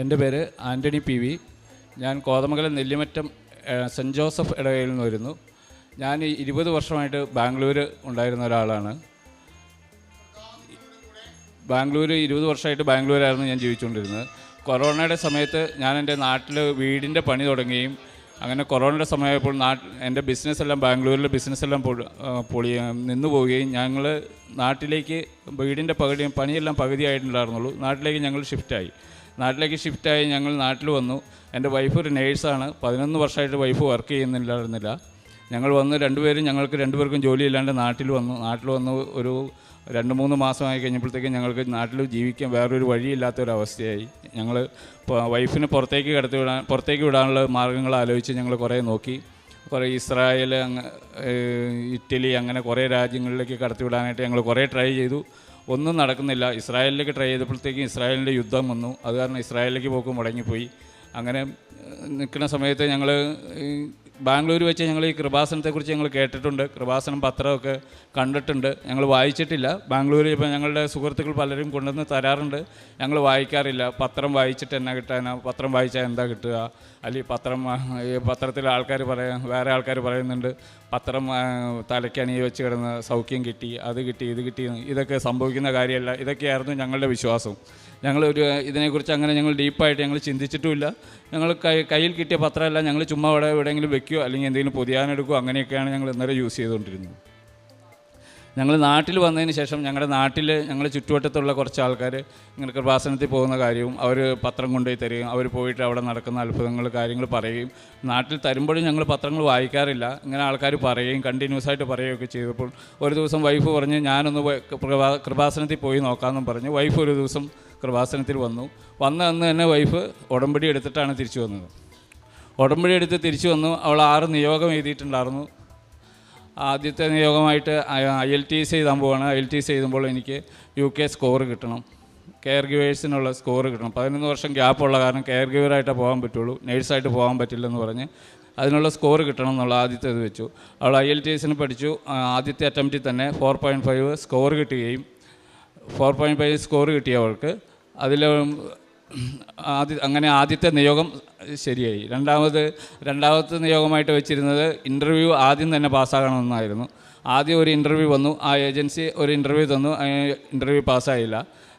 എന്റെ പേര് Antony P V. ഞാൻ കോതമംഗലം നെല്ലിമറ്റം സെന്റ് ജോസഫ് ഇടവയിൽ നിന്ന് വരുന്നു. ഞാൻ ഇരുപത് വർഷമായിട്ട് ബാംഗ്ലൂർ ഉണ്ടായിരുന്ന ഒരാളാണ്. ബാംഗ്ലൂർ ഇരുപത് വർഷമായിട്ട് ബാംഗ്ലൂരായിരുന്നു ഞാൻ ജീവിച്ചുകൊണ്ടിരുന്നത്. കൊറോണയുടെ സമയത്ത് ഞാൻ എന്റെ നാട്ടിൽ വീടിന്റെ പണി തുടങ്ങുകയും അങ്ങനെ കൊറോണയുടെ സമയമായപ്പോൾ നാട്ട് എന്റെ ബിസിനസ്സെല്ലാം ബാംഗ്ലൂരിലെ ബിസിനസ്സെല്ലാം പൊളി നിന്നു പോവുകയും ഞങ്ങൾ നാട്ടിലേക്ക് വീടിന്റെ പകുതി പണിയെല്ലാം പകുതിയായിട്ടുണ്ടായിരുന്നുള്ളൂ. നാട്ടിലേക്ക് ഞങ്ങൾ ഷിഫ്റ്റായി നാട്ടിലേക്ക് ഷിഫ്റ്റായി ഞങ്ങൾ നാട്ടിൽ വന്നു. എന്റെ വൈഫ് ഒരു നേഴ്സാണ് പതിനൊന്ന് വർഷമായിട്ട് വൈഫ് വർക്ക് ചെയ്യുന്നില്ലായിരുന്നില്ല. ഞങ്ങൾ വന്ന് രണ്ടുപേരും ഞങ്ങൾക്ക് രണ്ടുപേർക്കും ജോലിയില്ലാണ്ട് നാട്ടിൽ വന്നു. നാട്ടിൽ വന്ന് ഒരു രണ്ട് മൂന്ന് മാസമായി കഴിഞ്ഞപ്പോഴത്തേക്കും ഞങ്ങൾക്ക് നാട്ടിൽ ജീവിക്കാൻ വേറൊരു വഴിയില്ലാത്തൊരവസ്ഥയായി. ഞങ്ങൾ വൈഫിനെ പുറത്തേക്ക് കടത്തി വിടാൻ പുറത്തേക്ക് വിടാനുള്ള മാർഗങ്ങൾ ആലോചിച്ച് ഞങ്ങൾ കുറേ നോക്കി. കുറേ ഇസ്രായേൽ അങ്ങ് ഇറ്റലി അങ്ങനെ കുറേ രാജ്യങ്ങളിലേക്ക് കടത്തി വിടാനായിട്ട് ഞങ്ങൾ കുറേ ട്രൈ ചെയ്തു. ഒന്നും നടക്കുന്നില്ല. ഇസ്രായേലിലേക്ക് ട്രൈ ചെയ്തപ്പോഴത്തേക്കും ഇസ്രായേലിന്റെ യുദ്ധം വന്നു. അത് കാരണം ഇസ്രായേലിലേക്ക് പോക്ക് മുടങ്ങിപ്പോയി. അങ്ങനെ നിൽക്കുന്ന സമയത്ത് ഞങ്ങൾ ബാംഗ്ലൂർ വെച്ച് ഞങ്ങൾ ഈ കൃപാസനത്തെക്കുറിച്ച് ഞങ്ങൾ കേട്ടിട്ടുണ്ട്. കൃപാസനം പത്രമൊക്കെ കണ്ടിട്ടുണ്ട്. ഞങ്ങൾ വായിച്ചിട്ടില്ല. ബാംഗ്ലൂരിൽ ഇപ്പോൾ ഞങ്ങളുടെ സുഹൃത്തുക്കൾ പലരും കൊണ്ടുവന്ന് തരാറുണ്ട്. ഞങ്ങൾ വായിക്കാറില്ല. പത്രം വായിച്ചിട്ട് എന്നാ കിട്ടാനാ? പത്രം വായിച്ചാൽ എന്താ കിട്ടുക? അല്ലെങ്കിൽ പത്രം ഈ പത്രത്തിൽ ആൾക്കാർ പറയാം വേറെ ആൾക്കാർ പറയുന്നുണ്ട്. പത്രം തലയ്ക്കണി വെച്ച് കിടന്ന് സൗഖ്യം കിട്ടി അത് കിട്ടി ഇത് കിട്ടി ഇതൊക്കെ സംഭവിക്കുന്ന കാര്യമല്ല. ഇതൊക്കെയായിരുന്നു ഞങ്ങളുടെ വിശ്വാസം. ഞങ്ങളൊരു ഇതിനെക്കുറിച്ച് അങ്ങനെ ഞങ്ങൾ ഡീപ്പായിട്ട് ഞങ്ങൾ ചിന്തിച്ചിട്ടുമില്ല. ഞങ്ങൾ കൈ കയ്യിൽ കിട്ടിയ പത്രമല്ല ഞങ്ങൾ ചുമ്മാ അവിടെ എവിടെയെങ്കിലും വെക്കുകയോ അല്ലെങ്കിൽ എന്തെങ്കിലും പൊതിയാനെടുക്കുകയോ അങ്ങനെയൊക്കെയാണ് ഞങ്ങൾ ഇന്നലെ യൂസ് ചെയ്തുകൊണ്ടിരുന്നത്. ഞങ്ങൾ നാട്ടിൽ വന്നതിന് ശേഷം ഞങ്ങളുടെ നാട്ടിൽ ഞങ്ങളുടെ ചുറ്റുവട്ടത്തുള്ള കുറച്ച് ആൾക്കാർ ഇങ്ങനെ കൃപാസനത്തിൽ പോകുന്ന കാര്യവും അവർ പത്രം കൊണ്ടുപോയി തരികയും അവർ പോയിട്ട് അവിടെ നടക്കുന്ന അത്ഭുതങ്ങൾ കാര്യങ്ങൾ പറയുകയും നാട്ടിൽ തരുമ്പോഴും ഞങ്ങൾ പത്രങ്ങൾ വായിക്കാറില്ല. ഇങ്ങനെ ആൾക്കാർ പറയുകയും കണ്ടിന്യൂസ് ആയിട്ട് പറയുകയൊക്കെ ചെയ്തപ്പോൾ ഒരു ദിവസം വൈഫ് പറഞ്ഞ് ഞാനൊന്ന് കൃപാസനത്തിൽ പോയി നോക്കാമെന്നും പറഞ്ഞ് വൈഫ് ഒരു ദിവസം കൃപാസനത്തിൽ വന്നു. വന്ന അന്ന് തന്നെ വൈഫ് ഉടമ്പടി എടുത്തിട്ടാണ് തിരിച്ചു വന്നത്. ഉടമ്പടി എടുത്ത് തിരിച്ചു വന്നു. അവൾ ആറ് നിയോഗം എഴുതിയിട്ടുണ്ടായിരുന്നു. ആദ്യത്തെ നിയോഗമായിട്ട് ഐ എൽ ടി എസ് എഴുതാൻ പോവാണ്. ഐ എൽ ടി എസ് എഴുതുമ്പോൾ എനിക്ക് യു കെ സ്കോർ കിട്ടണം. കെയർ ഗിവേഴ്സിനുള്ള സ്കോർ കിട്ടണം. പതിനൊന്ന് വർഷം ഗ്യാപ്പുള്ള കാരണം കെയർ ഗിവറായിട്ടേ പോകാൻ പറ്റുള്ളൂ. നേഴ്സായിട്ട് പോകാൻ പറ്റില്ലെന്ന് പറഞ്ഞ് അതിനുള്ള സ്കോർ കിട്ടണം എന്നുള്ള ആദ്യത്തെ ഇത് വെച്ചു. അവൾ ഐ എൽ ടി എസിന് പഠിച്ചു. ആദ്യത്തെ അറ്റംപ്റ്റിൽ തന്നെ ഫോർ പോയിന്റ് ഫൈവ് സ്കോർ കിട്ടുകയും ഫോർ പോയിന്റ് ഫൈവ് സ്കോർ കിട്ടിയ അവൾക്ക്. അതിൽ ആദ്യ അങ്ങനെ ആദ്യത്തെ നിയോഗം ശരിയായി. രണ്ടാമത് രണ്ടാമത്തെ നിയോഗമായിട്ട് വെച്ചിരുന്നത് ഇന്റർവ്യൂ ആദ്യം തന്നെ പാസ്സാകണമെന്നായിരുന്നു. ആദ്യം ഒരു ഇന്റർവ്യൂ വന്നു ആ ഏജൻസി ഒരു ഇന്റർവ്യൂ തന്നു ഇന്റർവ്യൂ പാസ്സായില്ല.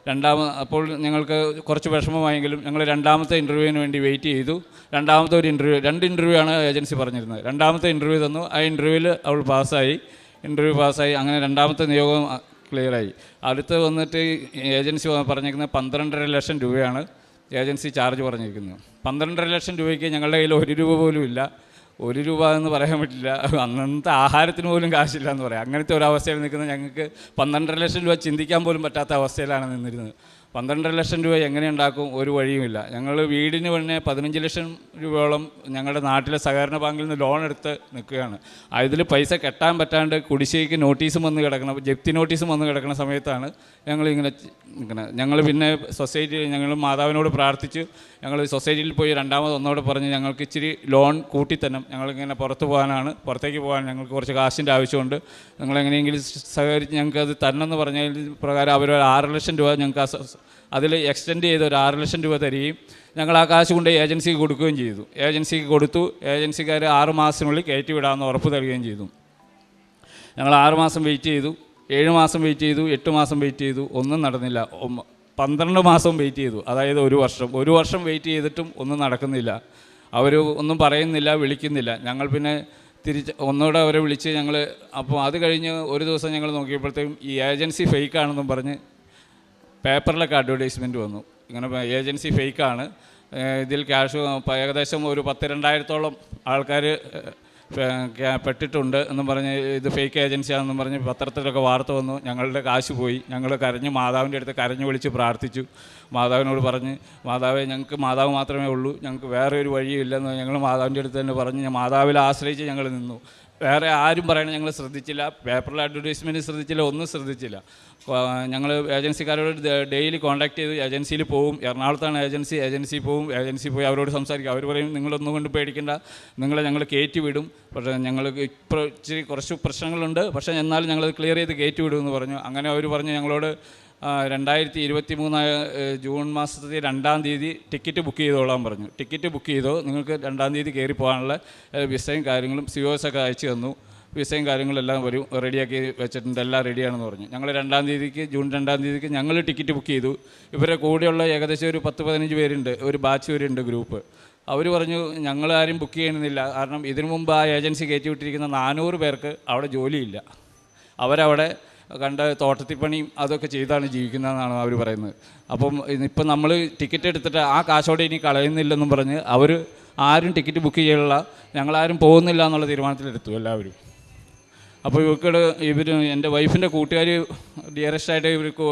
രണ്ടാമത് അപ്പോൾ ഞങ്ങൾക്ക് കുറച്ച് വിഷമമായെങ്കിലും ഞങ്ങൾ രണ്ടാമത്തെ ഇന്റർവ്യൂവിന് വേണ്ടി വെയിറ്റ് ചെയ്തു. രണ്ടാമത്തെ ഒരു ഇന്റർവ്യൂ രണ്ട് ഇന്റർവ്യൂ ആണ് ഏജൻസി പറഞ്ഞിരുന്നത്. രണ്ടാമത്തെ ഇന്റർവ്യൂ തന്നു ആ ഇന്റർവ്യൂവിൽ അവൾ പാസ്സായി. ഇന്റർവ്യൂ പാസ്സായി. അങ്ങനെ രണ്ടാമത്തെ നിയോഗം ക്ലിയറായി. അടുത്ത് വന്നിട്ട് ഏജൻസി പറഞ്ഞിരിക്കുന്നത് പന്ത്രണ്ടര ലക്ഷം രൂപയാണ് ഏജൻസി ചാർജ് പറഞ്ഞിരിക്കുന്നത്. പന്ത്രണ്ടര ലക്ഷം രൂപയ്ക്ക് ഞങ്ങളുടെ കയ്യിൽ ഒരു രൂപ പോലും ഇല്ല. ഒരു രൂപ എന്ന് പറയാൻ പറ്റില്ല. അന്നത്തെ ആഹാരത്തിന് പോലും കാശില്ല എന്ന് പറയാം. അങ്ങനത്തെ ഒരു അവസ്ഥയിൽ നിൽക്കുന്ന ഞങ്ങൾക്ക് പന്ത്രണ്ടര ലക്ഷം രൂപ ചിന്തിക്കാൻ പോലും പറ്റാത്ത അവസ്ഥയിലാണ് നിന്നിരുന്നത്. പന്ത്രണ്ടര ലക്ഷം രൂപ എങ്ങനെ ഉണ്ടാക്കും ഒരു വഴിയുമില്ല. ഞങ്ങൾ വീടിന് പിന്നെ പതിനഞ്ച് ലക്ഷം രൂപയോളം ഞങ്ങളുടെ നാട്ടിലെ സഹകരണ ബാങ്കിൽ നിന്ന് ലോൺ എടുത്ത് നിൽക്കുകയാണ്. അതിൽ പൈസ കെട്ടാൻ പറ്റാണ്ട് കുടിശ്ശേക്ക് നോട്ടീസും വന്ന് കിടക്കണം ജപ്തി നോട്ടീസും വന്ന് കിടക്കുന്ന സമയത്താണ് ഞങ്ങൾ ഇങ്ങനെ നിൽക്കുന്നത് ഞങ്ങൾ പിന്നെ സൊസൈറ്റി ഞങ്ങൾ മാതാവിനോട് പ്രാർത്ഥിച്ച് ഞങ്ങൾ സൊസൈറ്റിയിൽ പോയി രണ്ടാമത് ഒന്നോട് പറഞ്ഞ് ഞങ്ങൾക്ക് ഇച്ചിരി ലോൺ കൂട്ടിത്തന്നെ ഞങ്ങളിങ്ങനെ പുറത്ത് പോകാനാണ് പുറത്തേക്ക് പോകാൻ ഞങ്ങൾക്ക് കുറച്ച് കാശിന്റെ ആവശ്യമുണ്ട്. നിങ്ങൾ എങ്ങനെയെങ്കിലും സഹകരിച്ച് ഞങ്ങൾക്ക് അത് തരണം എന്ന് പറഞ്ഞതിൽ പ്രകാരം അവർ ആറ് ലക്ഷം രൂപ ഞങ്ങൾക്ക് ആ അതിൽ എക്സ്റ്റെൻഡ് ചെയ്ത് ഒരു ആറ് ലക്ഷം രൂപ തരികയും ഞങ്ങൾ ആ കാശ് കൊണ്ട് ഏജൻസിക്ക് കൊടുക്കുകയും ചെയ്തു. ഏജൻസിക്ക് കൊടുത്തു. ഏജൻസിക്കാർ ആറ് മാസത്തിനുള്ളിൽ കയറ്റി വിടാമെന്ന് ഉറപ്പ് തരികയും ചെയ്തു. ഞങ്ങൾ ആറ് മാസം വെയിറ്റ് ചെയ്തു. ഏഴ് മാസം വെയിറ്റ് ചെയ്തു. എട്ട് മാസം വെയിറ്റ് ചെയ്തു. ഒന്നും നടന്നില്ല. പന്ത്രണ്ട് മാസം വെയിറ്റ് ചെയ്തു. അതായത് ഒരു വർഷം. ഒരു വർഷം വെയിറ്റ് ചെയ്തിട്ടും ഒന്നും നടക്കുന്നില്ല. അവർ ഒന്നും പറയുന്നില്ല വിളിക്കുന്നില്ല. ഞങ്ങൾ പിന്നെ തിരിച്ച് ഒന്നുകൂടെ അവരെ വിളിച്ച് ഞങ്ങൾ അപ്പോൾ അത് കഴിഞ്ഞ് ഒരു ദിവസം ഞങ്ങൾ നോക്കിയപ്പോഴത്തേക്കും ഈ ഏജൻസി ഫേക്കാണെന്നും പറഞ്ഞ് പേപ്പറിലൊക്കെ അഡ്വർടൈസ്മെന്റ് വന്നു. ഇങ്ങനെ ഏജൻസി ഫേക്കാണ്. ഇതിൽ ക്യാഷ് ഏകദേശം ഒരു പത്ത് രണ്ടായിരത്തോളം ആൾക്കാർ പെട്ടിട്ടുണ്ട് എന്നും പറഞ്ഞ് ഇത് ഫേക്ക് ഏജൻസിയാണെന്നും പറഞ്ഞ് പത്രത്തിലൊക്കെ വാർത്ത വന്നു. ഞങ്ങളുടെ കാശ് പോയി. ഞങ്ങൾ കരഞ്ഞ് മാതാവിന്റെ അടുത്ത് കരഞ്ഞു വിളിച്ച് പ്രാർത്ഥിച്ചു. മാതാവിനോട് പറഞ്ഞ് മാതാവെ ഞങ്ങൾക്ക് മാതാവ് മാത്രമേ ഉള്ളൂ. ഞങ്ങൾക്ക് വേറെ ഒരു വഴിയില്ലെന്ന് ഞങ്ങൾ മാതാവിന്റെ അടുത്ത് തന്നെ പറഞ്ഞ് മാതാവിൽ ആശ്രയിച്ച് ഞങ്ങൾ നിന്നു. വേറെ ആരും പറയണ ഞങ്ങൾ ശ്രദ്ധിച്ചില്ല. പേപ്പറിൽ അഡ്വർടൈസ്മെന്റ് ശ്രദ്ധിച്ചില്ല ഒന്നും ശ്രദ്ധിച്ചില്ല. ഞങ്ങൾ ഏജൻസിക്കാരോട് ഡെയിലി കോൺടാക്ട് ചെയ്ത് ഏജൻസിയിൽ പോവും. എറണാകുളത്താണ് ഏജൻസി ഏജൻസി പോവും. ഏജൻസി പോയി അവരോട് സംസാരിക്കും. അവർ പറയും നിങ്ങളൊന്നും കൊണ്ട് പേടിക്കേണ്ട. നിങ്ങളെ ഞങ്ങൾ കയറ്റി വിടും. പക്ഷേ ഞങ്ങൾ ഇപ്പോൾ ഇച്ചിരി കുറച്ച് പ്രശ്നങ്ങളുണ്ട്. പക്ഷേ എന്നാലും ഞങ്ങളത് ക്ലിയർ ചെയ്ത് കയറ്റി വിടുമെന്ന് പറഞ്ഞു. അങ്ങനെ അവർ പറഞ്ഞു ഞങ്ങളോട് രണ്ടായിരത്തി ഇരുപത്തി മൂന്ന് ജൂൺ മാസത്തെ രണ്ടാം തീയതി ടിക്കറ്റ് ബുക്ക് ചെയ്തോളാൻ പറഞ്ഞു. ടിക്കറ്റ് ബുക്ക് ചെയ്തോ. നിങ്ങൾക്ക് രണ്ടാം തീയതി കയറി പോകാനുള്ള വിസയും കാര്യങ്ങളും സിഒസ് ഒക്കെ അയച്ചു തന്നു. വിസയും കാര്യങ്ങളെല്ലാം വരും റെഡിയാക്കി വെച്ചിട്ടുണ്ട് എല്ലാം റെഡിയാണെന്ന് പറഞ്ഞു. ഞങ്ങൾ രണ്ടാം തീയതിക്ക് ജൂൺ രണ്ടാം തീയതിക്ക് ഞങ്ങൾ ടിക്കറ്റ് ബുക്ക് ചെയ്തു. ഇവരെ കൂടെയുള്ള ഏകദേശം ഒരു പത്ത് പതിനഞ്ച് പേരുണ്ട് ഒരു ബാച്ച് പേരുണ്ട് ഗ്രൂപ്പ്. അവർ പറഞ്ഞു ഞങ്ങൾ ആരും ബുക്ക് ചെയ്യണമെന്നില്ല കാരണം ഇതിനു മുമ്പ് ആ ഏജൻസി കയറ്റി വിട്ടിരിക്കുന്ന നാനൂറ് പേർക്ക് അവിടെ ജോലിയില്ല. അവരവിടെ കണ്ട തോട്ടത്തിൽ പണിയും അതൊക്കെ ചെയ്താണ് ജീവിക്കുന്നതെന്നാണ് അവർ പറയുന്നത്. അപ്പം ഇപ്പം നമ്മൾ ടിക്കറ്റ് എടുത്തിട്ട് ആ കാശോടെ ഇനി കളയുന്നില്ലെന്നും പറഞ്ഞ് അവർ ആരും ടിക്കറ്റ് ബുക്ക് ചെയ്യാനുള്ള ഞങ്ങളാരും പോകുന്നില്ല എന്നുള്ള തീരുമാനത്തിലെടുത്തു എല്ലാവരും. അപ്പോൾ ഇവർക്ക് ഇവർ എന്റെ വൈഫിന്റെ കൂട്ടുകാർ ഡിയറസ്റ്റ് ആയിട്ട് ഇവർക്ക്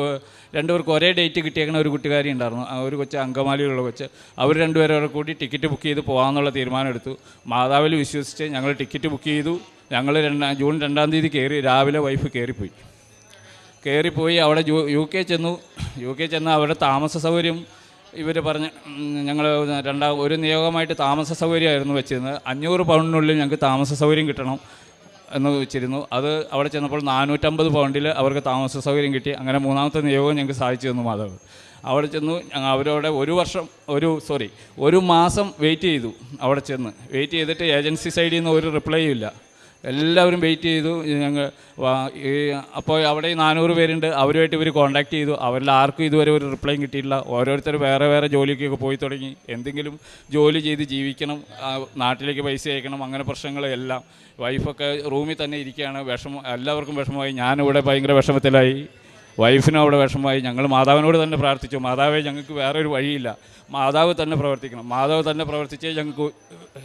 രണ്ടുപേർക്ക് ഒരേ ഡേറ്റ് കിട്ടിയേക്കുന്ന ഒരു കുട്ടികാരി ഉണ്ടായിരുന്നു. ആ ഒരു കൊച്ച് അങ്കമാലിയുള്ള കൊച്ച്. അവർ രണ്ടുപേരും കൂടി ടിക്കറ്റ് ബുക്ക് ചെയ്ത് പോകാമെന്നുള്ള തീരുമാനം എടുത്തു മാതാവിൽ വിശ്വസിച്ച് ഞങ്ങൾ ടിക്കറ്റ് ബുക്ക് ചെയ്തു. ഞങ്ങൾ രണ്ടാം ജൂൺ രണ്ടാം തീയതി കയറി രാവിലെ വൈഫ് കയറിപ്പോയി കയറിപ്പോയി അവിടെ യു കെ ചെന്നു. യു കെ ചെന്ന് അവിടെ താമസ സൗകര്യം ഇവർ പറഞ്ഞ് ഞങ്ങൾ രണ്ടാം ഒരു നിയോഗമായിട്ട് താമസ സൗകര്യമായിരുന്നു വെച്ചിരുന്നത്. അഞ്ഞൂറ് പൗണ്ടിനുള്ളിൽ ഞങ്ങൾക്ക് താമസ സൗകര്യം കിട്ടണം എന്ന് വെച്ചിരുന്നു. അത് അവിടെ ചെന്നപ്പോൾ നാനൂറ്റമ്പത് പൗണ്ടിൽ അവർക്ക് താമസ സൗകര്യം കിട്ടി. അങ്ങനെ മൂന്നാമത്തെ നിയോഗം ഞങ്ങൾക്ക് സാധിച്ചു തന്നു മാധവ് അവിടെ ചെന്നു അവരവിടെ ഒരു വർഷം ഒരു സോറി ഒരു മാസം വെയിറ്റ് ചെയ്തു അവിടെ ചെന്ന്. വെയിറ്റ് ചെയ്തിട്ട് ഏജൻസി സൈഡിൽ നിന്ന് ഒരു റിപ്ലൈയും ഇല്ല. എല്ലാവരും വെയിറ്റ് ചെയ്തു. ഞങ്ങൾ അപ്പോൾ അവിടെ നാനൂറ് പേരുണ്ട്. അവരുമായിട്ട് ഇവർ കോൺടാക്ട് ചെയ്തു. അവരിൽ ആർക്കും ഇതുവരെ ഒരു റിപ്ലൈ കിട്ടിയില്ല ഓരോരുത്തർ വേറെ വേറെ ജോലിക്കൊക്കെ പോയി തുടങ്ങി. എന്തെങ്കിലും ജോലി ചെയ്ത് ജീവിക്കണം നാട്ടിലേക്ക് പൈസ അയക്കണം അങ്ങനെ പ്രശ്നങ്ങളെല്ലാം. വൈഫൊക്കെ റൂമിൽ തന്നെ ഇരിക്കുകയാണ്. വിഷമം എല്ലാവർക്കും വിഷമമായി. ഞാനിവിടെ ഭയങ്കര വിഷമത്തിലായി. വൈഫിനും അവിടെ വിഷമമായി. ഞങ്ങൾ മാതാവിനോട് തന്നെ പ്രാർത്ഥിച്ചു. മാതാവേ ഞങ്ങൾക്ക് വേറെ ഒരു വഴിയില്ല. മാതാവ് തന്നെ പ്രവർത്തിക്കണം. മാതാവ് തന്നെ പ്രവർത്തിച്ചേ ഞങ്ങൾക്ക്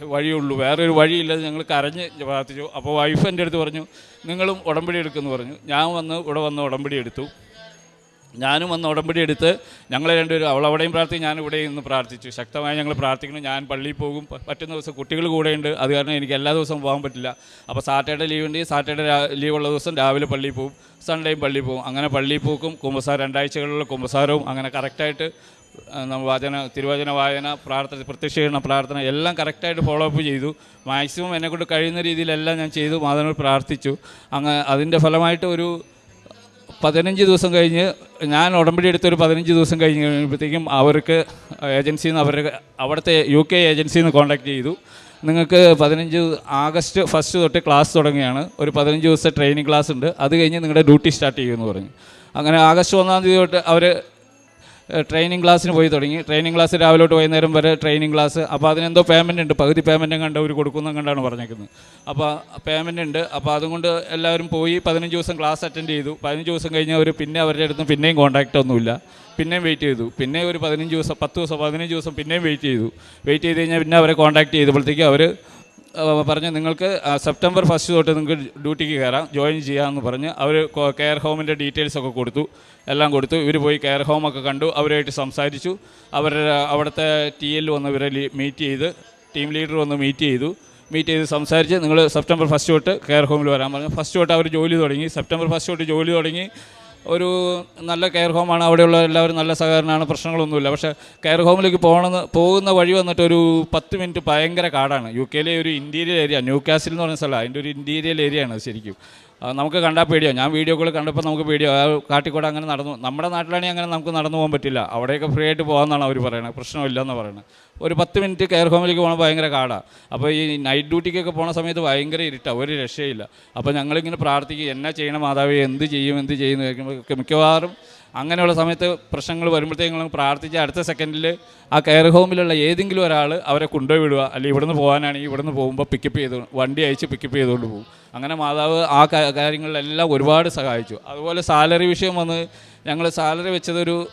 വഴിയുള്ളൂ. വേറൊരു വഴിയില്ലാതെ ഞങ്ങൾ കരഞ്ഞ് പ്രാർത്ഥിച്ചു. അപ്പോൾ വൈഫ് എന്റെ അടുത്ത് പറഞ്ഞു നിങ്ങളും ഉടമ്പടി എടുക്കുമെന്ന് പറഞ്ഞു. ഞാൻ വന്ന് ഇവിടെ വന്ന് ഉടമ്പടി എടുത്തു. ഞാനും വന്ന് ഉടമ്പടി എടുത്ത് ഞങ്ങൾ രണ്ടുപേരും അവളവിടെയും പ്രാർത്ഥിക്കും ഞാൻ ഇവിടെ ഇന്ന് പ്രാർത്ഥിച്ചു. ശക്തമായി ഞങ്ങൾ പ്രാർത്ഥിക്കുന്നു. ഞാൻ പള്ളിയിൽ പോകും. പറ്റുന്ന ദിവസം കുട്ടികൾ കൂടെയുണ്ട്. അത് കാരണം എനിക്ക് എല്ലാ ദിവസവും പോകാൻ പറ്റില്ല. അപ്പോൾ സാറ്റർഡേ ലീവ് ഉണ്ടെങ്കിൽ സാറ്റർഡേ ലീവുള്ള ദിവസം രാവിലെ പള്ളിയിൽ പോകും. സൺഡേയും പള്ളിയിൽ പോകും. അങ്ങനെ പള്ളിയിൽ പോക്കും കുമ്പസാരം രണ്ടാഴ്ചകളിലുള്ള കുമ്പസാരവും അങ്ങനെ കറക്റ്റായിട്ട് വാചന തിരുവചന വായന പ്രാർത്ഥന പ്രത്യക്ഷീകരണ പ്രാർത്ഥന എല്ലാം കറക്റ്റായിട്ട് ഫോളോ അപ്പ് ചെയ്തു. മാക്സിമം എന്നെക്കൊണ്ട് കഴിയുന്ന രീതിയിലെല്ലാം ഞാൻ ചെയ്തു. മാതാവിനോട് പ്രാർത്ഥിച്ചു. അങ്ങ് അതിന്റെ ഫലമായിട്ട് ഒരു പതിനഞ്ച് ദിവസം കഴിഞ്ഞ് ഞാൻ ഉടമ്പടി എടുത്തൊരു പതിനഞ്ച് ദിവസം കഴിഞ്ഞ് കഴിയുമ്പോഴത്തേക്കും അവർക്ക് ഏജൻസിയിൽ നിന്ന് അവരുടെ അവിടുത്തെ യു കെ ഏജൻസിയിൽ നിന്ന് കോൺടാക്ട് ചെയ്തു. നിങ്ങൾക്ക് പതിനഞ്ച് ആഗസ്റ്റ് ഫസ്റ്റ് തൊട്ട് ക്ലാസ് തുടങ്ങിയാണ്. ഒരു പതിനഞ്ച് ദിവസത്തെ ട്രെയിനിങ് ക്ലാസ് ഉണ്ട്. അത് കഴിഞ്ഞ് നിങ്ങളുടെ ഡ്യൂട്ടി സ്റ്റാർട്ട് ചെയ്യുമെന്ന് പറഞ്ഞു. അങ്ങനെ ആഗസ്റ്റ് ഒന്നാം തീയതി തൊട്ട് അവർ ട്രെയിനിങ് ക്ലാസ്സിന് പോയി തുടങ്ങി. ട്രെയിനിങ് ക്ലാസ് രാവിലെ വൈകുന്നേരം വരെ ട്രെയിനിങ് ക്ലാസ് അപ്പോൾ അതിനെന്തോ പേയ്മെന്റ് ഉണ്ട്. പകുതി പേയ്മെന്റും കണ്ട് അവർ കൊടുക്കുന്ന കണ്ടാണ് പറഞ്ഞേക്കുന്നത്. അപ്പോൾ പേയ്മെന്റ് ഉണ്ട്. അപ്പോൾ അതുകൊണ്ട് എല്ലാവരും പോയി പതിനഞ്ച് ദിവസം ക്ലാസ് അറ്റൻഡ് ചെയ്തു. പതിനഞ്ച് ദിവസം കഴിഞ്ഞ് അവർ പിന്നെ അവരുടെ അടുത്ത് പിന്നെയും കോൺടാക്റ്റ് ഒന്നുമില്ല. പിന്നെയും വെയിറ്റ് ചെയ്തു. പിന്നെ ഒരു പതിനഞ്ച് ദിവസം പത്ത് ദിവസം പതിനഞ്ച് ദിവസം പിന്നെയും വെയിറ്റ് ചെയ്തു. വെയിറ്റ് ചെയ്ത് കഴിഞ്ഞാൽ പിന്നെ അവരെ കോൺടാക്റ്റ് ചെയ്തപ്പോഴത്തേക്കും അവർ പറഞ്ഞു നിങ്ങൾക്ക് സെപ്റ്റംബർ ഫസ്റ്റ് തൊട്ട് നിങ്ങൾക്ക് ഡ്യൂട്ടിക്ക് കയറാം ജോയിൻ ചെയ്യാമെന്ന് പറഞ്ഞ് അവർ കെയർ ഹോമിന്റെ ഡീറ്റെയിൽസ് ഒക്കെ കൊടുത്തു എല്ലാം കൊടുത്തു. ഇവർ പോയി കെയർ ഹോമൊക്കെ കണ്ടു അവരുമായിട്ട് സംസാരിച്ചു. അവരുടെ അവിടുത്തെ ടി എൽ വന്ന് ഇവരെ മീറ്റ് ചെയ്ത് ടീം ലീഡർ വന്ന് മീറ്റ് ചെയ്തു. മീറ്റ് ചെയ്ത് സംസാരിച്ച് നിങ്ങൾ സെപ്റ്റംബർ ഫസ്റ്റ് തൊട്ട് കെയർ ഹോമിൽ വരാൻ പറഞ്ഞു. ഫസ്റ്റ് തൊട്ട് അവർ ജോലി തുടങ്ങി. സെപ്റ്റംബർ ഫസ്റ്റ് തൊട്ട് ജോലി തുടങ്ങി. ഒരു നല്ല കെയർ ഹോമാണ്. അവിടെയുള്ള എല്ലാവരും നല്ല സഹകരണമാണ്. പ്രശ്നങ്ങളൊന്നുമില്ല. പക്ഷേ കെയർ ഹോമിലേക്ക് പോകണമെന്ന് പോകുന്ന വഴി വന്നിട്ട് ഒരു പത്ത് മിനിറ്റ് ഭയങ്കര കാടാണ്. യു കെയിലെ ഒരു ഇന്റീരിയൽ ഏരിയ ന്യൂ കാസിൽ എന്ന് പറഞ്ഞ സ്ഥലമാണ് അതിന്റെ ഒരു ഇന്റീരിയൽ ഏരിയ ആണ് ശരിക്കും. നമുക്ക് കണ്ടാൽ പേടിയോ ഞാൻ വീഡിയോ കോൾ കണ്ടപ്പോൾ നമുക്ക് പേടിയോ കാട്ടിക്കൂടെ അങ്ങനെ നടന്നു. നമ്മുടെ നാട്ടിലാണെങ്കിൽ അങ്ങനെ നമുക്ക് നടന്നു പോകാൻ പറ്റില്ല. അവിടെയൊക്കെ ഫ്രീ ആയിട്ട് പോകാമെന്നാണ് അവർ പറയുന്നത് പ്രശ്നമില്ല എന്ന് പറയുന്നത് ഒരു പത്ത് മിനിറ്റ് കെയർ ഹോമിലേക്ക് പോകണം ഭയങ്കര കാടാണ് അപ്പോൾ ഈ നൈറ്റ് ഡ്യൂട്ടിക്കൊക്കെ പോണ സമയത്ത് ഭയങ്കര ഇരുട്ടാണ് ഒരു രക്ഷയില്ല. അപ്പോൾ ഞങ്ങളിങ്ങനെ പ്രാർത്ഥിക്കുക എന്നാ ചെയ്യണം മാതാവ്? എന്ത് ചെയ്യും? എന്ത് ചെയ്യുന്നു? മിക്കവാറും അങ്ങനെയുള്ള സമയത്ത് പ്രശ്നങ്ങൾ വരുമ്പോഴത്തേക്കും പ്രാർത്ഥിച്ച് അടുത്ത സെക്കൻഡിൽ ആ കെയർ ഹോമിലുള്ള ഏതെങ്കിലും ഒരാൾ അവരെ കൊണ്ടുപോയി വിടുക. അല്ലെങ്കിൽ ഇവിടുന്ന് പോകാനാണെങ്കിൽ ഇവിടുന്ന് പോകുമ്പോൾ പിക്കപ്പ് ചെയ്ത് വണ്ടി അയച്ച് പിക്കപ്പ് ചെയ്തുകൊണ്ട് പോകും. അങ്ങനെ മാതാവ് ആ കാര്യങ്ങളിലെല്ലാം ഒരുപാട് സഹായിച്ചു. അതുപോലെ സാലറി വിഷയം വന്ന് ഞങ്ങൾ സാലറി വെച്ചതൊരു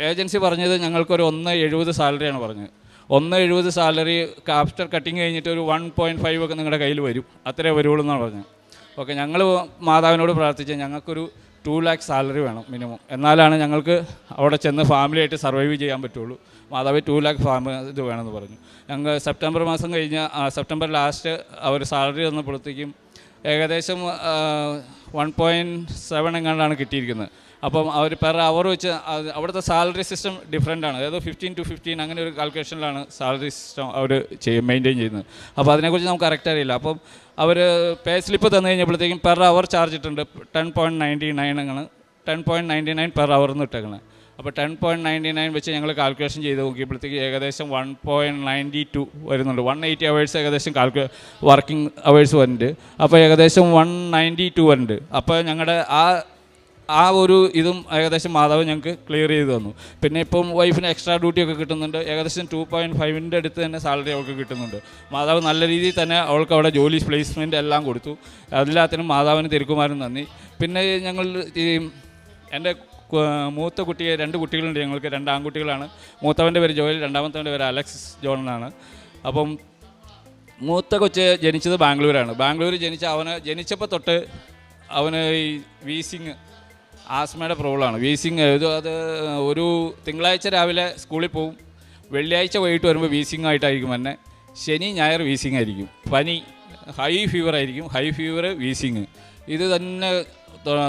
ഏജൻസി പറഞ്ഞത് ഞങ്ങൾക്കൊരു ഒന്ന് എഴുപത് സാലറിയാണ് പറഞ്ഞത്. ഒന്ന് എഴുപത് സാലറി കാപ്റ്റർ കട്ടിങ് കഴിഞ്ഞിട്ട് ഒരു വൺ പോയിന്റ് ഫൈവ് ഒക്കെ നിങ്ങളുടെ കയ്യിൽ വരും. അത്രേ വരുള്ളൂ എന്നാണ് പറഞ്ഞത്. ഓക്കെ ഞങ്ങൾ മാതാവിനോട് പ്രാർത്ഥിച്ച ഞങ്ങൾക്കൊരു ടു ലാക്ക് സാലറി വേണം മിനിമം എന്നാലാണ് ഞങ്ങൾക്ക് അവിടെ ചെന്ന് ഫാമിലിയായിട്ട് സർവൈവ് ചെയ്യാൻ പറ്റുള്ളൂ. മാതാവ് ടു ലാക്ക് ഫാം ഇത് വേണമെന്ന് പറഞ്ഞു. ഞങ്ങൾ സെപ്റ്റംബർ മാസം കഴിഞ്ഞ സെപ്റ്റംബർ ലാസ്റ്റ് അവർ സാലറി തന്നപ്പോഴത്തേക്കും ഏകദേശം വൺ പോയിന്റ് സെവൻ എങ്ങാണ്ടാണ് കിട്ടിയിരിക്കുന്നത്. അപ്പം അവർ പെർ അവർ വെച്ച് അവിടുത്തെ സാലറി സിസ്റ്റം ഡിഫറെന്റ് ആണ്. അതായത് ഫിഫ്റ്റീൻ ടു ഫിഫ്റ്റീൻ അങ്ങനെ ഒരു കാൽക്കുലേഷനിലാണ് സാലറി സിസ്റ്റം അവർ ചെയ്യും മെയിന്റെയിൻ ചെയ്യുന്നത്. അപ്പോൾ അതിനെക്കുറിച്ച് നമുക്ക് കറക്റ്റ് അറിയില്ല. അപ്പം അവർ പേ സ്ലിപ്പ് തന്നു കഴിഞ്ഞപ്പോഴത്തേക്കും പെർ അവർ ചാർജ് ഇട്ടുണ്ട് ടെൻ പോയിന്റ് നയന്റി നയൻ ആണ്. Ten point ninety nine per hour എന്ന് ഇട്ടേക്കണേ. അപ്പോൾ ടെൻ പോയിന്റ് നയന്റി നയൻ വെച്ച് ഞങ്ങൾ കാൽക്കുലേഷൻ ചെയ്ത് നോക്കിയപ്പോഴത്തേക്ക് ഏകദേശം വൺ പോയിന്റ് നയന്റി ടു വരുന്നുണ്ട്. വൺ എയ്റ്റി അവേഴ്സ് ഏകദേശം കാൽക്കു വർക്കിംഗ് അവേഴ്സ് വരുന്നുണ്ട്. അപ്പോൾ ഏകദേശം വൺ നയന്റി ടു വരുന്നുണ്ട്. അപ്പോൾ ഞങ്ങളുടെ ആ ആ ഒരു ഇതും ഏകദേശം മാതാവ് ഞങ്ങൾക്ക് ക്ലിയർ ചെയ്ത് തന്നു. പിന്നെ ഇപ്പം വൈഫിന് എക്സ്ട്രാ ഡ്യൂട്ടി ഒക്കെ കിട്ടുന്നുണ്ട്. ഏകദേശം ടു പോയിന്റ് ഫൈവിന്റെ അടുത്ത് തന്നെ സാലറി അവൾക്ക് കിട്ടുന്നുണ്ട്. മാതാവ് നല്ല രീതിയിൽ തന്നെ അവൾക്ക് അവിടെ ജോലി പ്ലേസ്മെന്റ് എല്ലാം കൊടുത്തു. എല്ലാത്തിനും മാതാവിന് തിരുക്കുമാരും നന്ദി. പിന്നെ ഞങ്ങൾ ഈ എന്റെ മൂത്ത കുട്ടിയെ രണ്ട് കുട്ടികളുണ്ട്. ഞങ്ങൾക്ക് രണ്ട് ആൺകുട്ടികളാണ്. മൂത്തവന്റെ പേര് ജോയൽ രണ്ടാമത്തവന്റെ പേര് അലക്സ് ജോൺ എന്നാണ് അപ്പം മൂത്ത കൊച്ച് ജനിച്ചത് ബാംഗ്ലൂരാണ്. ബാംഗ്ലൂർ ജനിച്ച അവന് ജനിച്ചപ്പോൾ തൊട്ട് അവന് ഈ വീസിങ് ആസ്മയുടെ പ്രോബ്ലമാണ്. വീസിങ് അത് ഒരു തിങ്കളാഴ്ച രാവിലെ സ്കൂളിൽ പോവും. വെള്ളിയാഴ്ച വൈകിട്ട് വരുമ്പോൾ വീസിങ് ആയിട്ടായിരിക്കും തന്നെ ശനി ഞായർ വീസിങ് ആയിരിക്കും. പനി ഹൈ ഫീവർ ആയിരിക്കും ഹൈ ഫീവർ വീസിങ് ഇത് തന്നെ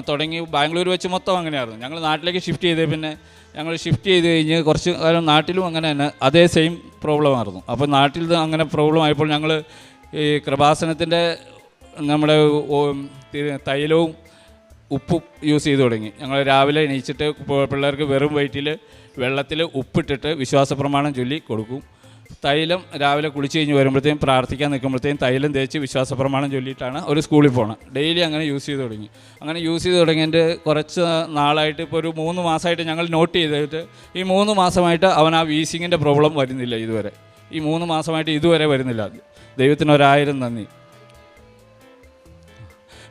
തുടങ്ങി ബാംഗ്ലൂർ വെച്ച് മൊത്തം അങ്ങനെയായിരുന്നു. ഞങ്ങൾ നാട്ടിലേക്ക് ഷിഫ്റ്റ് ചെയ്തേ പിന്നെ ഞങ്ങൾ ഷിഫ്റ്റ് ചെയ്ത് കഴിഞ്ഞ് കുറച്ച് കാലം നാട്ടിലും അങ്ങനെ തന്നെ അതേ സെയിം പ്രോബ്ലം ആയിരുന്നു. അപ്പോൾ നാട്ടിൽ അങ്ങനെ പ്രോബ്ലം ആയപ്പോൾ ഞങ്ങൾ ഈ കൃപാസനത്തിന്റെ നമ്മുടെ തൈലവും ഉപ്പും യൂസ് ചെയ്ത് തുടങ്ങി. ഞങ്ങൾ രാവിലെ എണീച്ചിട്ട് പിള്ളേർക്ക് വെറും വയറ്റിൽ വെള്ളത്തിൽ ഉപ്പിട്ടിട്ട് വിശ്വാസ പ്രമാണം ചൊല്ലി കൊടുക്കും. തൈലം രാവിലെ കുളിച്ച് കഴിഞ്ഞ് വരുമ്പോഴത്തേക്കും പ്രാർത്ഥിക്കാൻ നിൽക്കുമ്പോഴത്തേക്കും തൈലം തേച്ച് വിശ്വാസ പ്രമാണം ചൊല്ലിയിട്ടാണ് ഒരു സ്കൂളിൽ പോകണം ഡെയിലി അങ്ങനെ യൂസ് ചെയ്ത് തുടങ്ങി. അങ്ങനെ യൂസ് ചെയ്ത് തുടങ്ങിയതിന്റെ കുറച്ച് നാളായിട്ട് ഇപ്പോൾ ഒരു മൂന്ന് മാസമായിട്ട് ഞങ്ങൾ നോട്ട് ചെയ്തിട്ട് ഈ മൂന്ന് മാസമായിട്ട് അവൻ ആ വീസിങ്ങിന്റെ പ്രോബ്ലം വരുന്നില്ല ഇതുവരെ. ഈ മൂന്ന് മാസമായിട്ട് ഇതുവരെ വരുന്നില്ല. ദൈവത്തിന് ഒരായിരം നന്ദി.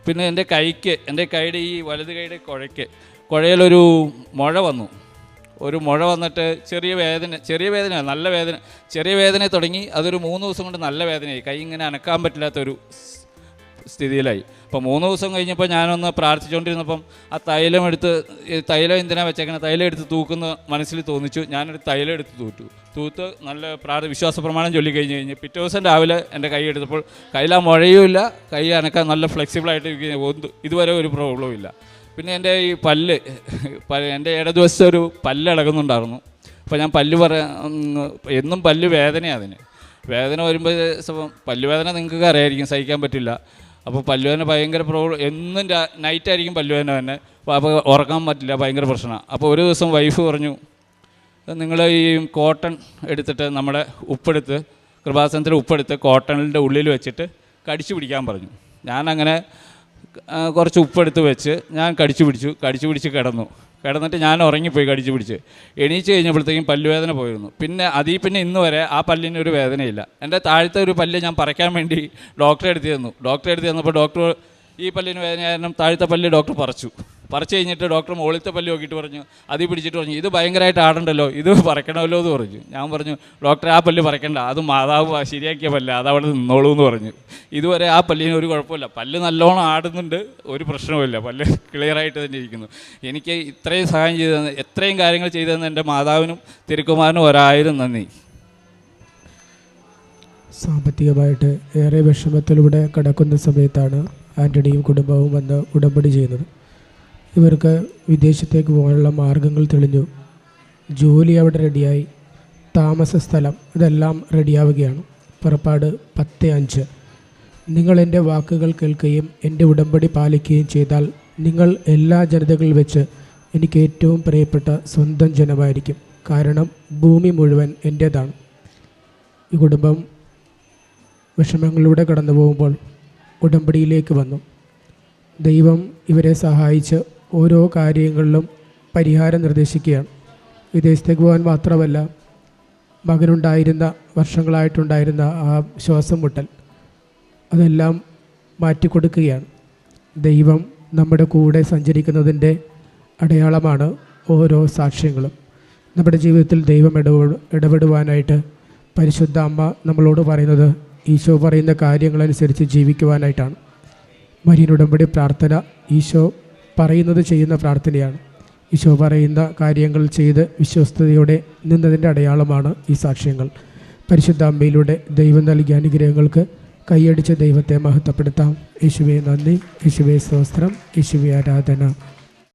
പിന്നെ എന്റെ കൈക്ക് എന്റെ കൈയുടെ ഈ വലത് കൈയുടെ കുഴയ്ക്ക് കുഴയിലൊരു മുഴ വന്നു. ഒരു മുഴ വന്നിട്ട് ചെറിയ വേദന ചെറിയ വേദന നല്ല വേദന ചെറിയ വേദന തുടങ്ങി അതൊരു മൂന്ന് ദിവസം കൊണ്ട് നല്ല വേദനയായി. കൈ ഇങ്ങനെ അനക്കാൻ പറ്റില്ലാത്തൊരു സ്ഥിതിയിലായി. അപ്പോൾ മൂന്ന് ദിവസം കഴിഞ്ഞപ്പോൾ ഞാനൊന്ന് പ്രാർത്ഥിച്ചുകൊണ്ടിരുന്നപ്പം ആ തൈലം എടുത്ത് തൈലം എന്തിനാ വെച്ചേക്കണേ? തൈലം എടുത്ത് തൂക്കുന്ന മനസ്സിൽ തോന്നിച്ചു. ഞാനൊരു തൈലം എടുത്ത് തൂറ്റു തൂത്ത് നല്ല പ്രാർത്ഥ വിശ്വാസ പ്രമാണം ചൊല്ലി കഴിഞ്ഞ് കഴിഞ്ഞ് പിറ്റേ ദിവസം രാവിലെ എന്റെ കൈ എടുത്തപ്പോൾ കയ്യിൽ ആ മുഴയുമില്ല. കൈ അനക്കാൻ നല്ല ഫ്ലെക്സിബിളായിട്ട് ഇതുവരെ ഒരു പ്രോബ്ലവും ഇല്ല. പിന്നെ എന്റെ ഈ പല്ല് എന്റെ ഇടതുവശത്ത് ഒരു പല്ല് ഇളകുന്നുണ്ടായിരുന്നു അപ്പോൾ ഞാൻ പല്ല് പറ എന്നും പല്ല് വേദനയാണ് അതിന്. വേദന വരുമ്പോൾ പല്ലുവേദന നിങ്ങൾക്ക് അറിയായിരിക്കും സഹിക്കാൻ പറ്റില്ല. അപ്പോൾ പല്ലുവേദന ഭയങ്കര പ്രോബ്ലം എന്നും നൈറ്റായിരിക്കും പല്ലുവേദന തന്നെ അപ്പോൾ ഉറക്കാൻ പറ്റില്ല ഭയങ്കര പ്രശ്നമാണ് അപ്പോൾ ഒരു ദിവസം വൈഫ് പറഞ്ഞു നിങ്ങൾ ഈ കോട്ടൺ എടുത്തിട്ട് നമ്മുടെ ഉപ്പെടുത്ത് കൃപാസനത്തിൽ ഉപ്പെടുത്ത് കോട്ടണിന്റെ ഉള്ളിൽ വെച്ചിട്ട് കടിച്ചു പിടിക്കാൻ പറഞ്ഞു. ഞാനങ്ങനെ കുറച്ച് ഉപ്പെടുത്ത് വെച്ച് ഞാൻ കടിച്ചു പിടിച്ചു കടിച്ചു പിടിച്ച് കിടന്നു. കിടന്നിട്ട് ഞാൻ ഉറങ്ങിപ്പോയി കടിച്ചു പിടിച്ച്. എണീച്ച് കഴിഞ്ഞപ്പോഴത്തേക്കും പല്ലുവേദന പോയിരുന്നു. പിന്നെ അതിൽ പിന്നെ ഇന്ന് വരെ ആ പല്ലിന് ഒരു വേദനയില്ല. എന്റെ താഴത്തെ ഒരു പല്ല് ഞാൻ പറിക്കാൻ വേണ്ടി ഡോക്ടറെ എടുത്ത് തന്നു ഡോക്ടറെ എടുത്ത് തന്നപ്പോൾ ഡോക്ടർ ഈ പല്ലിന് വേദന കാരണം താഴത്തെ പല്ല് ഡോക്ടർ പറിച്ചു. പറിച്ചു കഴിഞ്ഞിട്ട് ഡോക്ടർ മുകളിലത്തെ പല്ല് നോക്കിയിട്ട് പറഞ്ഞു അതി പിടിച്ചിട്ട് പറഞ്ഞു ഇത് ഭയങ്കരമായിട്ട് ആടണ്ടല്ലോ ഇത് പറക്കണമല്ലോ എന്ന് പറഞ്ഞു. ഞാൻ പറഞ്ഞു ഡോക്ടർ ആ പല്ല് പറക്കണ്ട അത് മാതാവ് ശരിയാക്കിയ പല്ല അത് അവിടെ നിന്നോളൂ എന്ന് പറഞ്ഞു. ഇതുവരെ ആ പല്ലിന് ഒരു കുഴപ്പമില്ല. പല്ല് നല്ലോണം ആടുന്നുണ്ട് ഒരു പ്രശ്നവുമില്ല. പല്ല് ക്ലിയറായിട്ട് തന്നെ ഇരിക്കുന്നു. എനിക്ക് ഇത്രയും സഹായം ചെയ്തു തന്ന എത്രയും കാര്യങ്ങൾ ചെയ്തു തന്ന എന്റെ മാതാവിനും തിരുക്കുമാരനും ഒരായിരം നന്ദി. സാമ്പത്തികമായിട്ട് ഏറെ വിഷമത്തിലൂടെ കടക്കുന്ന സമയത്താണ് ആന്റണിയും കുടുംബവും വന്ന് ഉടമ്പടി ചെയ്യുന്നത്. ഇവർക്ക് വിദേശത്തേക്ക് പോകാനുള്ള മാർഗങ്ങൾ തെളിഞ്ഞു. ജോലി അവിടെ റെഡിയായി. താമസ സ്ഥലം ഇതെല്ലാം റെഡിയാവുകയാണ്. പുറപ്പാട് പത്ത് അഞ്ച്. നിങ്ങൾ എന്റെ വാക്കുകൾ കേൾക്കുകയും എന്റെ ഉടമ്പടി പാലിക്കുകയും ചെയ്താൽ നിങ്ങൾ എല്ലാ ജനതകളിൽ വെച്ച് എനിക്ക് ഏറ്റവും പ്രിയപ്പെട്ട സ്വന്തം ജനമായിരിക്കും. കാരണം ഭൂമി മുഴുവൻ എന്റേതാണ്. ഈ കുടുംബം വിഷമങ്ങളിലൂടെ കടന്നു പോകുമ്പോൾ ഉടമ്പടിയിലേക്ക് വന്നു. ദൈവം ഇവരെ സഹായിച്ച് ഓരോ കാര്യങ്ങളിലും പരിഹാരം നിർദ്ദേശിക്കുകയാണ്. വിദേശത്തേക്ക് പോകാൻ മാത്രമല്ല മകനുണ്ടായിരുന്ന വർഷങ്ങളായിട്ടുണ്ടായിരുന്ന ആ ശ്വാസം മുട്ടൽ അതെല്ലാം മാറ്റിക്കൊടുക്കുകയാണ്. ദൈവം നമ്മുടെ കൂടെ സഞ്ചരിക്കുന്നതിന്റെ അടയാളമാണ് ഓരോ സാക്ഷ്യങ്ങളും. നമ്മുടെ ജീവിതത്തിൽ ദൈവം ഇടപെട ഇടപെടുവാനായിട്ട് പരിശുദ്ധ അമ്മ നമ്മളോട് പറയുന്നത് ഈശോ പറയുന്ന കാര്യങ്ങളനുസരിച്ച് ജീവിക്കുവാനായിട്ടാണ്. മരിയൻ ഉടമ്പടി പ്രാർത്ഥന ഈശോ പറയുന്നത് ചെയ്യുന്ന പ്രാർത്ഥനയാണ്. ഈശോ പറയുന്ന കാര്യങ്ങൾ ചെയ്ത് വിശ്വസ്തയോടെ നിന്നതിന്റെ അടയാളമാണ് ഈ സാക്ഷ്യങ്ങൾ. പരിശുദ്ധ അമ്മയിലൂടെ ദൈവം നൽകിയ അനുഗ്രഹങ്ങൾക്ക് കൈയടിച്ച ദൈവത്തെ മഹത്വപ്പെടുത്താം. യേശുവെ നന്ദി. യേശുവെ സ്വസ്ത്രം യേശുവെ ആരാധന.